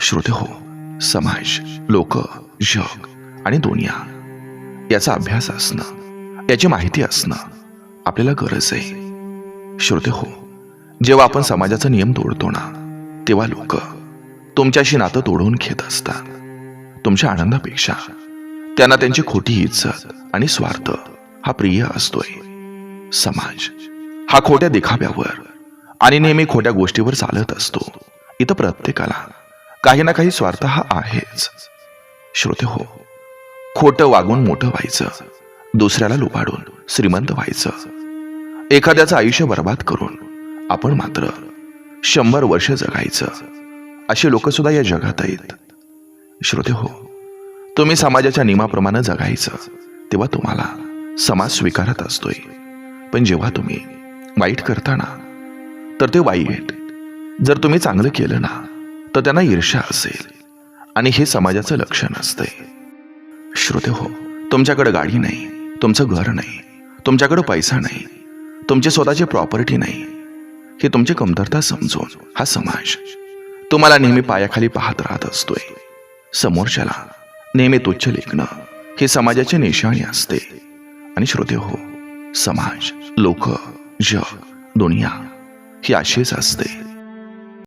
श्रोते हो समाज लोक जग आणि दुनिया याचा अभ्यास असणं याची माहिती असणं आपल्याला गरज आहे. श्रोते हो जेव्हा आपण समाजाचा नियम तोडतो ना तेव्हा लोक तुमच्याशी नातं तोडून घेत असतात. तुमच्या आनंदापेक्षा त्यांना त्यांची खोटी इज्जत आणि स्वार्थ हा प्रिय असतोय. समाज. हा खोट्या दिखाव्यावर आणि नेहमी खोट्या गोष्टीवर चालत असतो. इथं प्रत्येकाला काही ना काही स्वार्थ हा आहेच. श्रोते हो खोटं वागून मोठं व्हायचं दुसऱ्याला लुबाडून श्रीमंत व्हायचं. एखाद्याचं आयुष्य बर्बाद करून आपण मात्र शंभर वर्ष जगायचं असे लोक सुद्धा या जगात आहेत. श्रोते हो तुम्ही समाजाच्या नियमाप्रमाणे जगायचं तेव्हा तुम्हाला समाज स्वीकारत असतोय. पण जेव्हा तुम्ही वाईट करता ना तर ते वाईट. जर तुम्ही चांगलं केलं ना तर त्यांना ईर्ष्या असेल. आणि हे समाजाचं लक्षण असतंय. श्रोते हो तुमच्याकडे गाडी नाही तुमचं घर नाही तुमच्याकडे पैसा नाही तुमची स्वतःची प्रॉपर्टी नाही. ही तुमची कमतरता समजून हा समाज तुम्हाला नेहमी पायाखाली पाहत राहत असतोय. समोरच्याला नेहमी तुच्छ लेखणं हे समाजाची निशाणी असते. आणि श्रोते हो समाज लोक जग दुनिया ही अशीच असते.